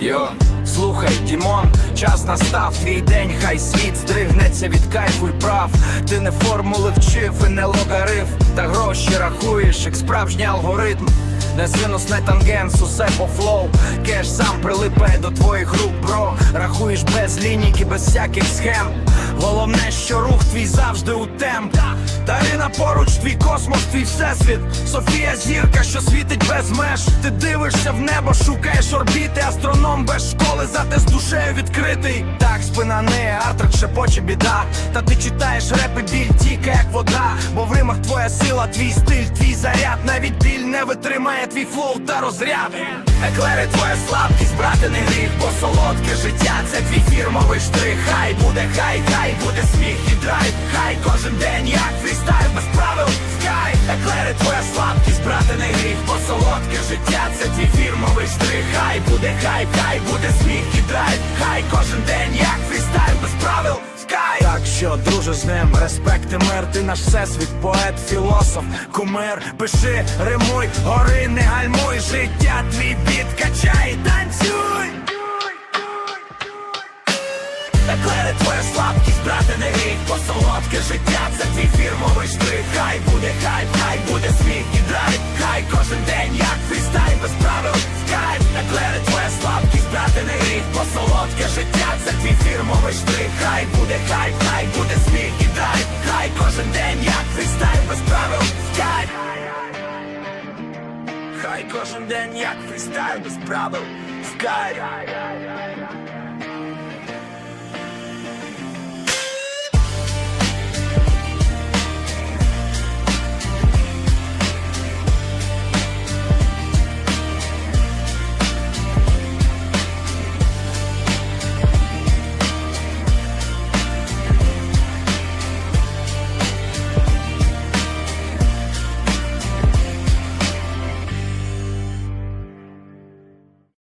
Йо. Слухай, Дімон, час настав твій день, хай світ здригнеться від кайфу й прав. Ти не формули вчив і не логарифм, та гроші рахуєш, як справжній алгоритм. Не синус, не тангенс, усе по флоу. Кеш сам прилипає до твоїх рук, бро. Рахуєш без лінійки, без всяких схем. Головне, що рух твій завжди у темп. Дарина поруч, твій космос, твій всесвіт. Софія зірка, що світить без меж. Ти дивишся в небо, шукаєш орбіти. Астроном без школи, зате з душею відкритий. Так, спина не артрик, шепоче біда. Та ти читаєш репи, біль тіка, як вода. Бо в римах твоя сила, твій стиль, твій заряд Навіть біль не витримає твій флоу та розряд. Еклери твоя слабкість, брати не гріх, бо солодке життя це твій фірмовий штрих. Хай буде, хай, хай буде сміх і драйв. Хай кожен день як фрістайл без правил. Скай, еклери твоя слабкість, брати не гріх, бо солодке життя це твій фірмовий штрих. Хай буде, хай, хай буде сміх і драйв. Хай кожен день друже, з ним, респект і мир Ти наш всесвіт, поет, філософ, кумир. Пиши, римуй, гори, не гальмуй. Життя твій біт, качай, танцюй. Еклери твоя слабкість, брати не гріх, бо життя це твій фірмовий штрих. Хай буде хайп, хай буде сміх і драйв. Хай кожен день як фрістайл без правил Скайп, еклери твоя слабкість, брати не гріх, бо життя це твій фірмовий штрих. Хай буде хайп, правил Скайп Хай кожен день як фристайл без правил. Скайп